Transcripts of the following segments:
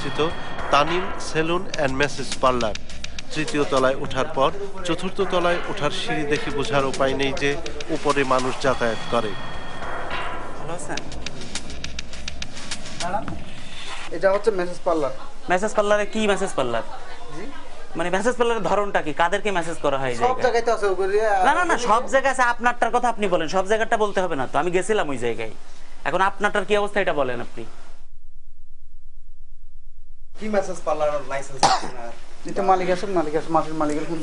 অবস্থিত Tanim saloon and massage parlour. তৃতীয় তলায় ওঠার পর চতুর্থ তলায় ওঠার সিঁড়ি দেখে বোঝার উপায় নেই যে উপরে মানুষ যাতায়াত করে। এটা হচ্ছে মেসেজ পার্লার। মেসেজ পার্লারে কি মেসেজ পার্লার? জি। মানে মেসেজ পার্লারের ধরনটা কি? কাদেরকে মেসেজ করা হয় সব জায়গায়? জায়গায় তো আছে না না না সব জায়গায় আছে আপনারটার কথা আপনি বলেন। সব জায়গাটা বলতে হবে না তো আমি গেছিলাম ওই জায়গায়। এখন আপনারটার কি অবস্থা এটা বলেন আপনি। কি মেসেজ পার্লার লাইসেন্স এটা মালিক আছে মালিক আছে মাসের মালিকের ফোন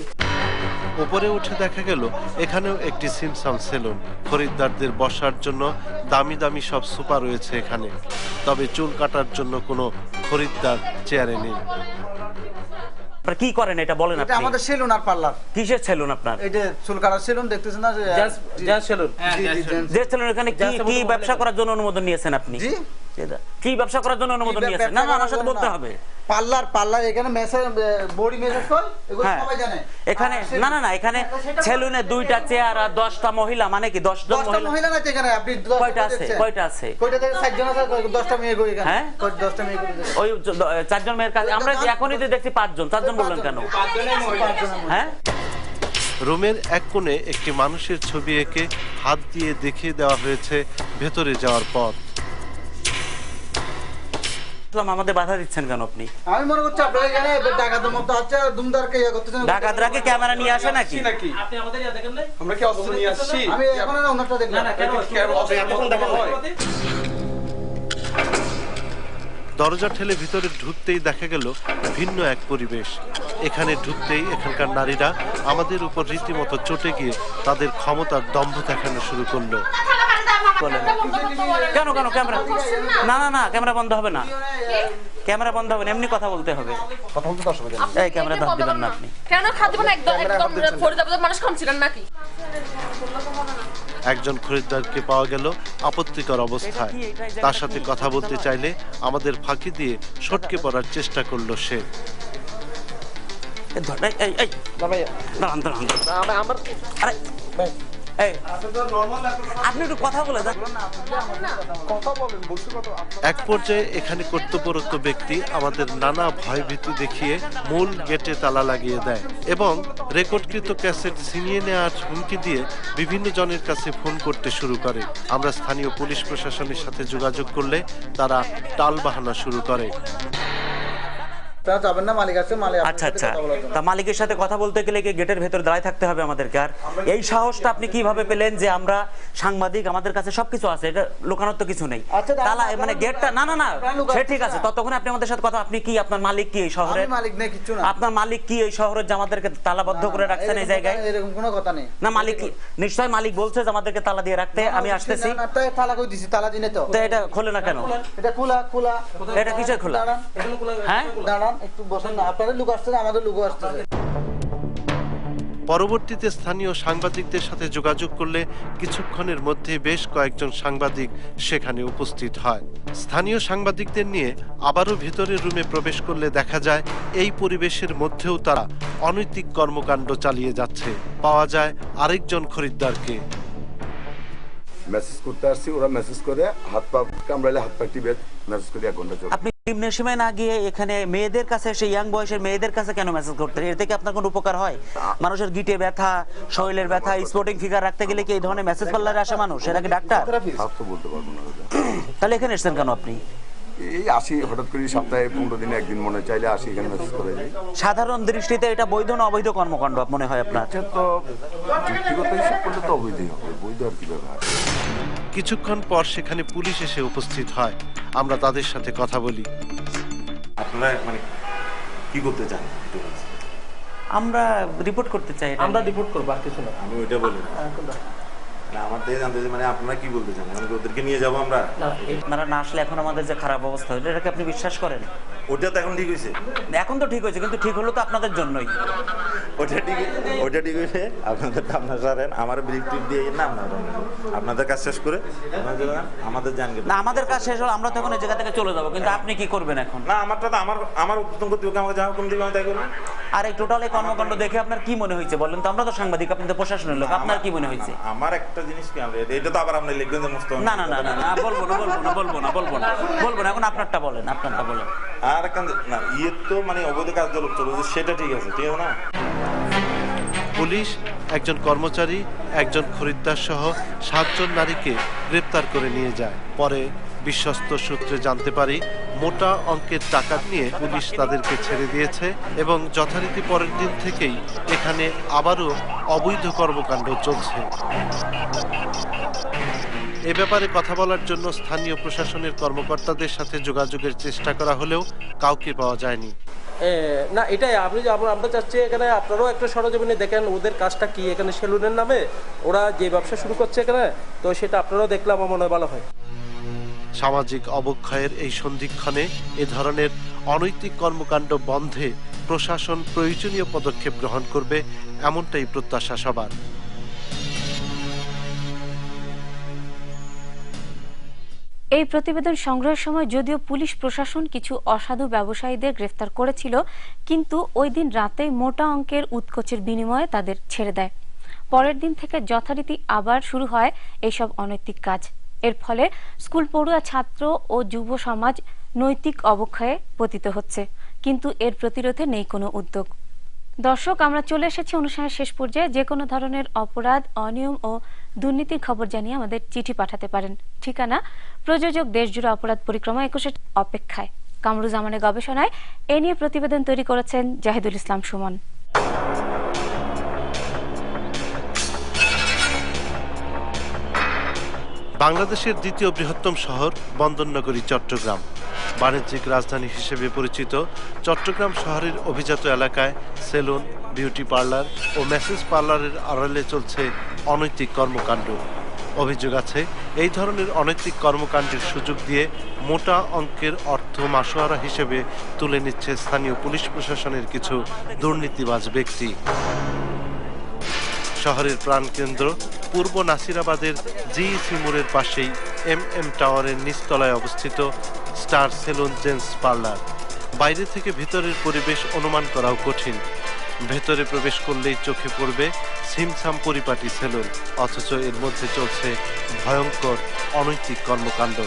উপরে উঠে দেখা গেল এখানেও একটি সিমসাম সেলুন খরিদ্দারদের বসার জন্য দামি দামি সব সোফা রয়েছে এখানে। তবে চুল কাটার জন্য কোনো খরিদ্দার চেয়ারে নেই। আপনারা কি করেন এটা বলেন আপনি? আমাদের সেলুন আর পার্লার। কিসের সেলুন আপনার? এই যে চুল কাটার সেলুন দেখতেছেন না যে সেলুন। যে সেলুন এখানে কি কি ব্যবসা করার জন্য অনুমোদন নিয়েছেন আপনি? জি। কি ব্যবসা করার জন্য অনুমোদন নিয়েছেন? না না আমার সাথে বলতে হবে। পার্লার পার্লার এখানে মেসেজ বডি মেসেজ কর এগুলো হ্যাঁ। সবাই জানে। এখানে না না না এখানে সেলুনে দুইটা চেয়ার আর দশটা মহিলা মানে কি দশ জন দশটা মহিলা? মহিলা না এখানে? আপনি কয়টা আছে? কয়টা আছে? কয়টা থেকে ষাট জন আছে দশটা মেয়ে কই এখানে? হ্যাঁ? মেয়ে ওই মেয়ের কাছে। আমরা যে এখনই তো দেখছি পাঁচজন চারজন বললেন কেন? হ্যাঁ? রুমের এক কোণে একটি মানুষের ছবি এঁকে হাত দিয়ে দেখিয়ে দেওয়া হয়েছে ভেতরে যাওয়ার পথ। ইসলাম আমাদের বাধা দিচ্ছেন কেন আপনি? আমি মনে করছি আপনার এখানে ডাকাতের মতো আছে দুমদারকে ইয়ে করতেছেন। ডাকাতরা কি ক্যামেরা নিয়ে আসে নাকি? নাকি আমরা কি অস্ত্র নিয়ে আসছি? আমি এখন না ওনারটা দেখলাম কেন? অস্ত্র এতক্ষণ দেখা হয় দরজা ঠেলে ভিতরে ঢুকতেই দেখা গেল ভিন্ন এক পরিবেশ। এখানে ঢুকতেই এখানকার নারীরা আমাদের উপর রীতিমতো চটে গিয়ে তাদের ক্ষমতার দম্ভ দেখানো শুরু করল। কেন কেন ক্যামেরা না না না ক্যামেরা বন্ধ হবে না। ক্যামেরা বন্ধ হবে না এমনি কথা বলতে হবে। কথা বলতে অসুবিধা এই ক্যামেরা দাঁত দিবেন না আপনি। কেন একদম একদম মানুষ কম ছিলেন নাকি? একজন খরিদ্দারকে পাওয়া গেল আপত্তিকর অবস্থায়। তার সাথে কথা বলতে চাইলে আমাদের ফাঁকি দিয়ে সটকে পড়ার চেষ্টা করল সে। এই ধর, এই, এই, এই, দাঁড়ান, দাঁড়ান, দাঁড়ান। আরে, এক পর্যায়ে এখানে কর্তব্যরত ব্যক্তি আমাদের নানা ভয়ভীতি দেখিয়ে মূল গেটে তালা লাগিয়ে দেয় এবং রেকর্ডকৃত ক্যাসেট ছিনিয়ে নেওয়ার হুমকি দিয়ে বিভিন্ন জনের কাছে ফোন করতে শুরু করে। আমরা স্থানীয় পুলিশ প্রশাসনের সাথে যোগাযোগ করলে তারা টালবাহানা শুরু করে। তা যাবেন না মালিক আছে মালিক আচ্ছা আচ্ছা। তা মালিকের সাথে কথা বলতে গেলে কি গেটের ভেতর দাঁড়ায় থাকতে হবে আমাদেরকে? আর এই সাহসটা আপনি কীভাবে পেলেন যে আমরা সাংবাদিক আমাদের কাছে সবকিছু আছে এটা লোকানোর তো কিছু নেই? আচ্ছা, তালা মানে গেটটা না না না সে ঠিক আছে ততক্ষণ আপনি আমাদের সাথে কথা আপনি কি আপনার মালিক কি এই শহরে আমি মালিক নেই কিচ্ছু না। আপনার মালিক কি এই শহরে যে আমাদেরকে তালাবদ্ধ করে রাখছেন এই জায়গায়? এরকম কোনো কথা নেই। না মালিক কি নিশ্চয় মালিক বলছে যে আমাদেরকে তালা দিয়ে রাখতে আমি আসতেছি। তালা কই দিছি তালা দিনে তো। তো এটা খোলে না কেন? এটা খোলা খোলা। এটা কিসের খোলা? হ্যাঁ? দাঁড়ান একটু বসেন না আপনাদের লোক আসতেছে আমাদের লোক আসতেছে পরবর্তীতে স্থানীয় সাংবাদিকদের সাথে যোগাযোগ করলে কিছুক্ষণের মধ্যে বেশ কয়েকজন সাংবাদিক সেখানে উপস্থিত হয়। স্থানীয় সাংবাদিকদের নিয়ে আবারও ভেতরের রুমে প্রবেশ করলে দেখা যায় এই পরিবেশের মধ্যেও তারা অনৈতিক কর্মকাণ্ড চালিয়ে যাচ্ছে। পাওয়া যায় আরেকজন খরিদ্দারকে। মেসেজ করতে আসছি ওরা মেসেজ করে হাত পা কামড়াইলে হাত পা টিপে মেসেজ করে এক ঘণ্টা চলে না গিয়ে এখানে মেয়েদের কাছে সেই ইয়াং বয়সের মেয়েদের কাছে কেন মেসেজ করতে এর থেকে আপনার কোনো উপকার হয়? মানুষের গিটে ব্যথা শরীরের ব্যথা স্পোর্টিং ফিগার রাখতে গেলে কি এই ধরনের মেসেজ পার্লারে আসে মানুষ? এরা ডাক্তার। তাহলে এখানে এসেছেন কেন আপনি? এই আসি হঠাৎ করে সপ্তাহে পনেরো দিনে একদিন মনে চাইলে আসি এখানে মেসেজ করে যাই সাধারণ দৃষ্টিতে এটা বৈধ না অবৈধ কর্মকাণ্ড মনে হয় আপনার? তো ব্যক্তিগত হিসাব করলে তো অবৈধই হবে। বৈধ আর কি ব্যাপার কিছুক্ষণ পর সেখানে পুলিশ এসে উপস্থিত হয়। আমরা তাদের সাথে কথা বলি। আপনারা মানে কি করতে চান? আমরা রিপোর্ট করতে চাই আমরা রিপোর্ট করব আর কিছু না। আমি ওইটা বলি না। মানে থেকে জানতে চাই, মানে আপনারা কি বলতে চান? মানে ওদেরকে নিয়ে যাব আমরা? আপনারা না আসলে এখন আমাদের যে খারাপ অবস্থা এটাকে আপনি বিশ্বাস করেন? ওটা তো এখন ঠিক হয়েছে। এখন তো ঠিক হয়েছে কিন্তু ঠিক হলো তো আপনাদের জন্যই। ওটা ঠিক ওটা আপনাদের তো সারেন আমার ব্রিক দিয়ে না আপনার আপনাদের কাজ শেষ করে আমাদের জান না আমাদের কাজ শেষ হলো আমরা তখন এই জায়গা থেকে চলে যাব কিন্তু আপনি কি করবেন এখন? না আমারটা তো আমার আমার উত্তম কর্তৃপক্ষ আমাকে যা হুকুম দিবে আমি তাই করব। আর এই টোটাল এই কর্মকাণ্ড দেখে আপনার কি মনে হয়েছে বলেন তো? আমরা তো সাংবাদিক আপনি তো প্রশাসনের লোক আপনার কি মনে হয়েছে? আমার একটা জিনিস কি আমরা এটা তো আবার আপনি লিখবেন যে মস্ত না না না না না বলব না বলব না বলব না বলব না বলব না এখন আপনারটা বলেন আপনারটা বলেন। আর একটা না ইয়ে তো মানে অবৈধ কাজ চলছে, সেটা ঠিক আছে ঠিক আছে না? পুলিশ, একজন কর্মচারী, একজন খরিদ্দার সহ সাতজন নারীকে গ্রেপ্তার করে নিয়ে যায়। পরে বিশ্বস্ত সূত্রে জানতে পারি, মোটা অঙ্কের টাকা নিয়ে পুলিশ তাদেরকে ছেড়ে দিয়েছে এবং যথারীতি পরের দিন থেকেই এখানে আবারও অবৈধ কর্মকাণ্ড চলছে। এ ব্যাপারে কথা বলার জন্য স্থানীয় প্রশাসনের কর্মকর্তাদের সাথে যোগাযোগের চেষ্টা করা হলেও কাউকে পাওয়া যায়নি। না এটাই আপনি আমরা চাচ্ছি এখানে আপনারাও একটা সরজমিনে দেখেন ওদের কাজটা কি এখানে সেলুনের নামে? ওরা যে ব্যবসা শুরু করছে এখানে তো সেটা আপনারাও দেখলে আমার মনে হয় ভালো হয়। সামাজিক অবক্ষয়ের এই সন্ধিক্ষণে এ ধরনের অনৈতিক কর্মকাণ্ড বন্ধে প্রশাসন প্রয়োজনীয় পদক্ষেপ গ্রহণ করবে এমনটাই প্রত্যাশা সবার। এই প্রতিবেদন সংগ্রহের সময় যদিও পুলিশ প্রশাসন কিছু অসাধু ব্যবসায়ীদের গ্রেফতার করেছিল, কিন্তু ওই দিন রাতে মোটা অঙ্কের উৎকোচের বিনিময়ে তাদের ছেড়ে দেয়। পরের দিন থেকে যথারীতি আবার শুরু হয় এইসব অনৈতিক কাজ। এর ফলে স্কুল পড়ুয়া ছাত্র ও যুব সমাজ নৈতিক অবক্ষয়ে পতিত হচ্ছে, কিন্তু এর প্রতিরোধে নেই কোনো উদ্যোগ। দর্শক, আমরা চলে এসেছি অনুষ্ঠানের শেষ পর্যায়ে। যে কোনো ধরনের অপরাধ, অনিয়ম ও দুর্নীতির খবর জানিয়ে আমাদের চিঠি পাঠাতে পারেন। ঠিকানা? প্রযোজক দেশজুড়ে অপরাধ পরিক্রমা একুশের অপেক্ষায়। কামরুজ্জামানের গবেষণায় এ নিয়ে প্রতিবেদন তৈরি করেছেন জাহিদুল ইসলাম সুমন। বাংলাদেশের দ্বিতীয় বৃহত্তম শহর বন্দরনগরী, চট্টগ্রাম। বাণিজ্যিক রাজধানী হিসেবে পরিচিত চট্টগ্রাম শহরের অভিজাত এলাকায় সেলুন, বিউটি পার্লার ও মেসেজ পার্লারের আড়ালে চলছে অনৈতিক কর্মকাণ্ড। অভিযোগ আছে, এই ধরনের অনৈতিক কর্মকাণ্ডের সুযোগ দিয়ে মোটা অঙ্কের অর্থ মাসোয়ারা হিসেবে তুলে নিচ্ছে স্থানীয় পুলিশ প্রশাসনের কিছু দুর্নীতিবাজ ব্যক্তি। শহরের প্রাণকেন্দ্র পূর্ব নাসিরাবাদের জিইসি সিমুরের পাশেই এম এম টাওয়ারের নিচতলায় অবস্থিত স্টার সেলুন জেন্টস পার্লার। বাইরে থেকে ভিতরের পরিবেশ অনুমান করাও কঠিন। ভেতরে প্রবেশ করলেই চোখে পড়বে সিমসাম পরিপাটি সেলুন, অথচ এর মধ্যে চলছে ভয়ঙ্কর অনৈতিক কর্মকাণ্ড।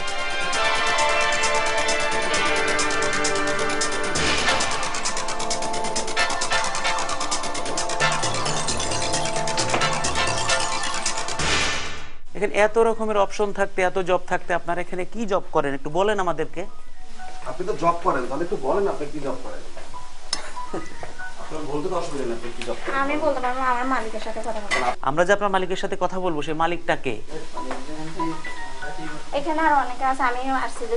এত রকমের অপশন থাকতে এত জব থাকতে আপনারা এখানে কি জব করেন? একটু বলেন আমাদেরকে। আপনি তো জব করেন তাহলে একটু বলেন আপনি কি জব করেন। কি আমার মালিকের সাথে কথা বলব আমরা যে আপনার মালিকের সাথে কথা বলব সেই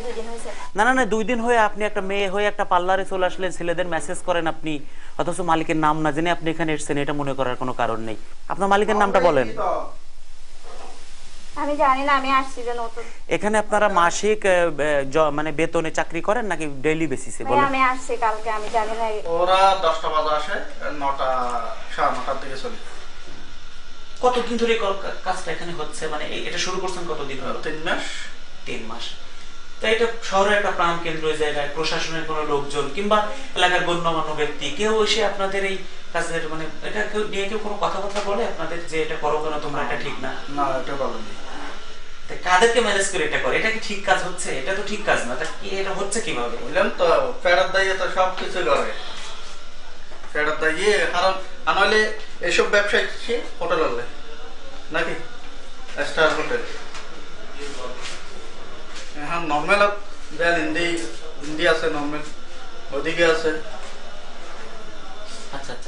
দুদিন হয়েছে। না না না দুই দিন হয়ে আপনি একটা মেয়ে হয়ে একটা পার্লারে চলে আসলেন ছেলেদের মেসেজ করেন আপনি অথচ মালিকের নাম না জেনে আপনি এখানে এসেছেন এটা মনে করার কোনো কারণ নেই। আপনার মালিকের নামটা বলেন। আমি জানি না আমি আসছি যে নতুন। এখানে আপনারা মাসিক মানে বেতনে চাকরি করেন নাকি ডেইলি বেসিসে বলেন। আমি আসছি কালকে আমি জানি না। ওরা দশটা বাজে আসে নটা সাড়ে নটার দিকে চলে। কতদিন ধরে কাজটা এখানে হচ্ছে? মানে এই- এটা শুরু করছেন কতদিন হলো তিন মাস। তিন মাস। তো এটা শহরের একটা প্রাণ কেন্দ্র জায়গায় প্রশাসনের কোনো লোকজন কিংবা এলাকার গণ্যমান্য ব্যক্তি কেউ এসে আপনাদের এই কাজের মানে এটা কেউ নিয়ে কেউ কোনো কথাবার্তা বলে আপনাদের যে এটা করো কেন তোমরা এটা ঠিক না? না এটা বলেনি তা কাদেরকে ম্যানেজ করে এটা করে? এটা কি ঠিক কাজ হচ্ছে? এটা তো ঠিক কাজ না। তা কি এটা হচ্ছে কীভাবে? বুঝলেন তো ফেরত দাইয়ে তো সব কিছু করে। ফেরত দাইয়ে কারণ আনহলে এইসব ব্যবসায় কি? হোটেল হলে নাকি? Star hotel. হ্যাঁ নর্মাল দেন হিন্দি হিন্দি আছে নর্মাল ওদিকে আছে।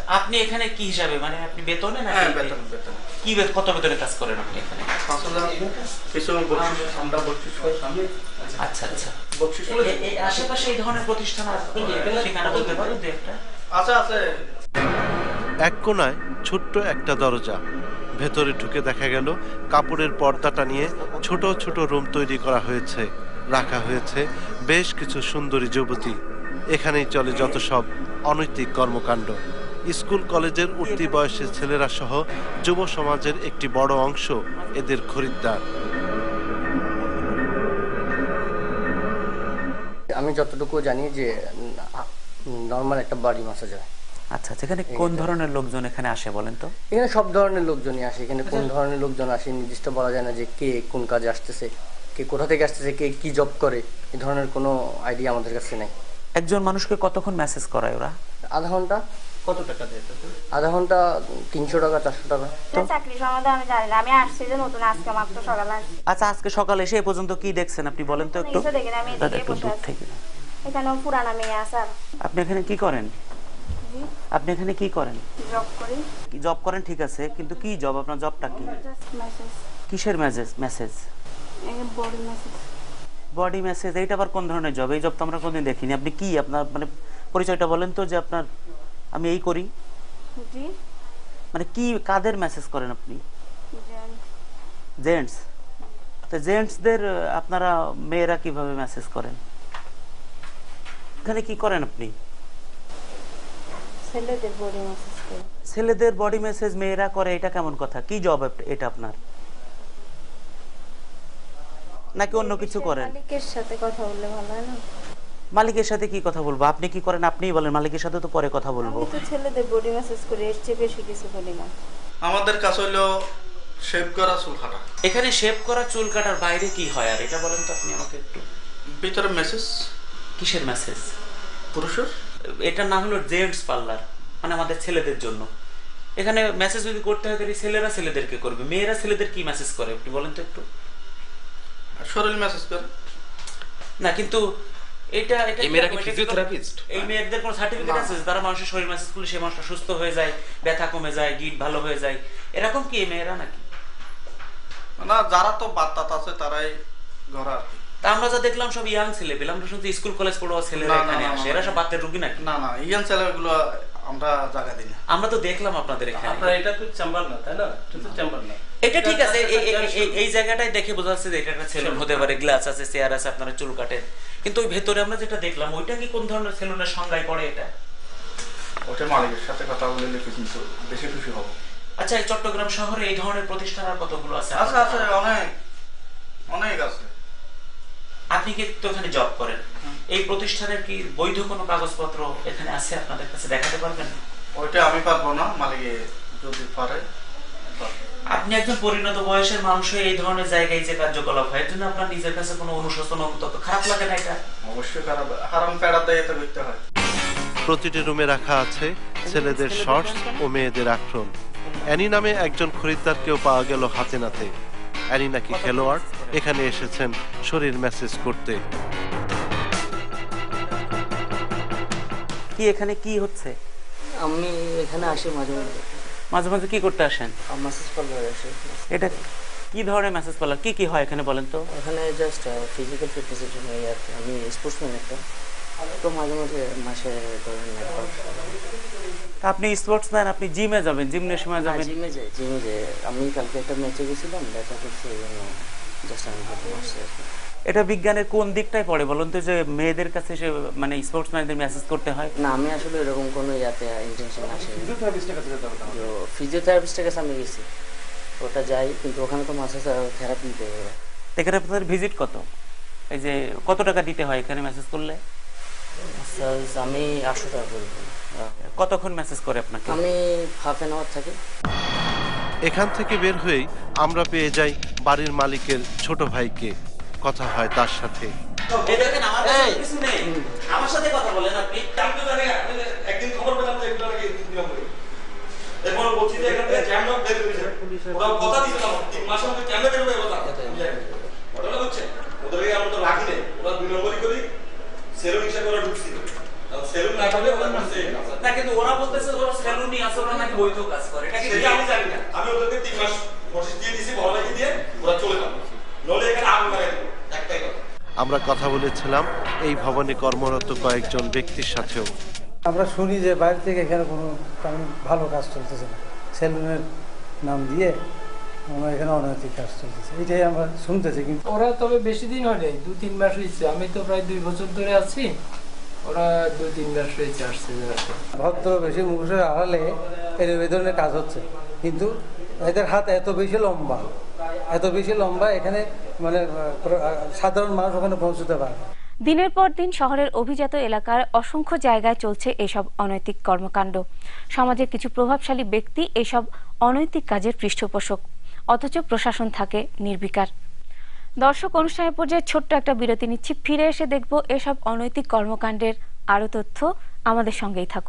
আপনি এখানে কি হিসাবে? মানে আপনি বেতনে না হ্যাঁ বেতন বেতন। কি বে- কত বেতনে কাজ করেন আপনি এখানে? কিছু বকশিস আমরা বকশিস করে সামনে আচ্ছা আচ্ছা। বকশিস এ- এ- আশেপাশে এই ধরনের প্রতিষ্ঠান আছে ঠিকানা বলতে পারো দু একটা। আছে আছে। এক কোনায় ছোট্ট একটা দরজা। ভেতরে ঢুকে দেখা গেল কাপড়ের পর্দাটা নিয়ে ছোট ছোট রুম তৈরি করা হয়েছে রাখা হয়েছে বেশ কিছু সুন্দরী যুবতী। এখানেই চলে যত সব অনৈতিক কর্মকাণ্ড। স্কুল কলেজের উঠতি বয়সের ছেলেরা সহ যুব সমাজের একটি বড় অংশ এদের খরিদ্দার। আমি যতটুকু জানি যে নর্মাল একটা বাড়ি মাসাজ হয়। আচ্ছা আচ্ছা এখানে কোন ধরনের লোকজন এখানে আসে বলেন তো? এখানে সব ধরনের লোকজনই আসে। এখানে কোন ধরনের লোকজন আসে নির্দিষ্ট বলা যায় না যে কে কোন কাজে আসতেছে কে কোথা থেকে আসতেছে কে কি জব করে। এই ধরনের কোনো আইডিয়া আমাদের কাছে নেই। একজন মানুষকে কতক্ষণ মেসেজ করায় ওরা? আধা ঘণ্টা। কত টাকা দেয় আধা ঘণ্টা তিনশো টাকা চারশো টাকা। চাকরি সম্বন্ধে আমি জানি না আমি আসছি যে নতুন আজকে মাত্র সকালে আসছি। আচ্ছা আজকে সকালে এসে এ পর্যন্ত কি দেখছেন আপনি? বলেন তো একটু। দূর। থেকে। এখানেও পুরানা মেয়ে আছে আপনি এখানে কি করেন? আপনি এখানে কি করেন? জব করি। কি জব করেন? ঠিক আছে কিন্তু কি জব? আপনার জবটা কি? কিসের massage massage body massage body massage এইটা আবার কোন ধরনের জব এই জব তো আমরা কোনদিন দেখিনি। আপনি কি? আপনার মানে পরিচয়টা বলেন তো যে আপনার আমি এই করি। মানে কি কাদের মেসেজ করেন আপনি? জেন্টস জেন্টস তো জেন্টসদের আপনারা মেয়েরা কীভাবে মেসেজ করেন? এখানে কি করেন আপনি? ছেলেদের বডি মেসেজ করি। ছেলেদের বডি মেসেজ মেয়েরা করে এটা কেমন কথা? কি জব এটা আপনার? নাকি অন্য কিছু করেন? মালিকের সাথে কথা বললে ভালো হয় না? মালিকের সাথে কি কথা বলব? আপনি কি করেন? আপনিই বলেন মালিকের সাথে তো পরে কথা বলব। আমি তো ছেলেদের বডি মেসেজ করি এর চেয়ে বেশি কিছু বলি না। আমাদের কাছে হইল শেভ করা চুল কাটা। এখানে শেভ করা চুল কাটার বাইরে কি হয়? আর এটা বলেন তো আপনি আমাকে একটু। ভিতরে মেসেজ কিসের মেসেজ পুরুষের? এটা না হলো জেন্টস পার্লার মানে আমাদের ছেলেদের জন্য। এখানে মেসেজ যদি করতে হয় তাহলে ছেলেরা ছেলেদেরকে করবে। মেয়েরা ছেলেদের কি মেসেজ করে? একটু বলেন তো একটু। শরীর মেসেজ করে। না কিন্তু এটা এটা এই মেয়েরা কি physiotherapist? এই মেয়েদের কোনো সার্টিফিকেট আছে? তারা মানুষের শরীর মেসেজ করলে সেই মানুষটা সুস্থ হয়ে যায় ব্যথা কমে যায় গিট ভালো হয়ে যায়। এরকম কি এই মেয়েরা নাকি? না যারা তো বাত্তাত আছে তারাই ঘর আর কি। আমরা যা দেখলাম সব ইয়াং ছেলে পেলাম আমরা শুনছি স্কুল কলেজ ছেলেরা এখানে আসে। এরা সব রুগী নাকি? না না ইয়ান ছেলেগুলো আমরা জায়গা দিই না। আমরা তো দেখলাম আপনাদের এখানে। আপনার এটা তো চেম্বার না তাই না? এটা তো চেম্বার না। এটা ঠিক আছে। এই- জায়গাটাই দেখে বোঝা যাচ্ছে যে এটা একটা সেলুন হতে পারে গ্লাস আছে চেয়ার আছে আপনারা চুল কাটেন। কিন্তু ওই ভেতরে আমরা যেটা দেখলাম ওইটা কি কোন ধরনের সেলুনের সংজ্ঞায় পড়ে এটা? ওটা মালিকের সাথে কথা বলে কিন্তু বেশি খুশি হব। আচ্ছা এই চট্টগ্রাম শহরে এই ধরনের প্রতিষ্ঠান আর কতগুলো আছে আছে আছে অনেক অনেক আছে। আপনি কি তো এখানে জব করেন? এই প্রতিষ্ঠানের কি বৈধ কোনো কাগজপত্র এখানে আছে আপনাদের কাছে দেখাতে পারবেন? ওইটা আমি পারব না মালিকে যদি পারে। আপনি একজন পরিণত বয়সের মানুষ হয়ে এই ধরনের জায়গায় যে কার্যকলাপ হয় এর জন্য আপনার নিজের কাছে কোনো অনুশোচন অনুতপ্ত খারাপ লাগে না এটা? অবশ্যই খারাপ হারাম ফেরার দায়িত্ব তো করতে হয়। প্রতিটি রুমে রাখা আছে ছেলেদের শর্টস ও মেয়েদের আক্রমণ। অ্যানি নামে একজন খরিদ্দারকেও পাওয়া গেল হাতে নাতে অ্যানি নাকি খেলোয়াড় এখানে এসেছেন শরীর মেসেজ করতে। কি এখানে কি হচ্ছে? আমি এখানে আসি মাঝে মাঝে। মাঝে মাঝে কি করতে আসেন? মেসেজ পার্লারে আসি এটা কি ধরনের মেসেজ পার্লার কি কি হয় এখানে বলেন তো? এখানে জাস্ট ফিজিক্যাল ফিটনেসের জন্য এই আর কি। আমি স্পোর্টসম্যান একটা। তো মাঝে মাঝে মাসে ধরেন একবার। তা আপনি স্পোর্টস ম্যান আপনি জিমে যাবেন জিমনেশিয়ামে যাবেন। জিমে যাই জিমে যাই। আমি কালকে একটা ম্যাচে গেছিলাম দেখা করছি এই জন্য জাস্ট আমি আসছি আর কি। এটা বিজ্ঞানের কোন দিকটাই পড়ে বলুন তো যে মেয়েদের কাছে সে মানে স্পোর্টস ম্যানদের মেসেজ করতে হয়? না আমি আসলে এরকম কোনো ইয়াতে ইন্টেনশন আসেনি। তো ফিজিওথেরাপিস্টের কাছে আমি গেছি। ওটা যাই কিন্তু ওখানে তো মাসে থেরাপি দিতে হবে। এখানে আপনাদের ভিজিট কত? এই যে কত টাকা দিতে হয় এখানে মেসেজ করলে? Massage আমি আটশো টাকা করব কতক্ষণ মেসেজ করে আপনাকে? আমি হাফ অ্যান আওয়ার থাকি। এখান থেকে বের হয়েই আমরা পেয়ে যাই বাড়ির মালিকের ছোট ভাইকে। কথা হয় তার সাথে। এই দেখেন আমার কাছে কিছু নেই। আমার সাথে কথা বলেন আপনি। একদিন খবর পেলাম যে এগুলো নাকি দিলাম বলে এরপর বলছি যে এখান থেকে ক্যামেরা বের করেছে ওরা বলতেছে ওরা সেলুনই আছে ওরা নাকি বৈধ কাজ করে। এটা কি আমি জানি না। আমি ওদেরকে তিন মাস নোটিশ দিয়ে দিয়েছি ভালো লাগিয়ে দিয়ে ওরা চলে যাবে। নলে এখানে আগুন লাগাই আমরা কথা বলেছিলাম এই ভবনে কর্মরত কয়েকজন ব্যক্তির সাথেও। আমরা শুনি যে বাইরে থেকে এখানে কোনো তেমন ভালো কাজ চলতেছে না। সেলুনের নাম দিয়ে আমরা এখানে অনৈতিক কাজ চলতেছে। এইটাই আমরা শুনতেছি কিন্তু ওরা তবে বেশি দিন হয়নি দু তিন মাস হয়েছে আমি তো প্রায় দুই বছর ধরে আছি ওরা দুই তিন মাস হয়েছে আসছে ভদ্র বেশি মুখোশের আড়ালে এর এই ধরনের কাজ হচ্ছে কিন্তু এদের হাত এত বেশি লম্বা। এত বেশি লম্বা, এখানে মানে সাধারণ মানুষ ওখানে পৌঁছতে পারে। দিনের পর দিন শহরের অভিজাত এলাকার অসংখ্য জায়গায় চলছে এসব অনৈতিক কর্মকাণ্ড। সমাজের কিছু প্রভাবশালী ব্যক্তি এসব অনৈতিক কাজের পৃষ্ঠপোষক, অথচ প্রশাসন থাকে নির্বিকার। দর্শক অনুষ্ঠানের পর্যায়ে ছোট্ট একটা বিরতি নিচ্ছি। ফিরে এসে দেখব এসব অনৈতিক কর্মকাণ্ডের আরও তথ্য। আমাদের সঙ্গেই থাকুন।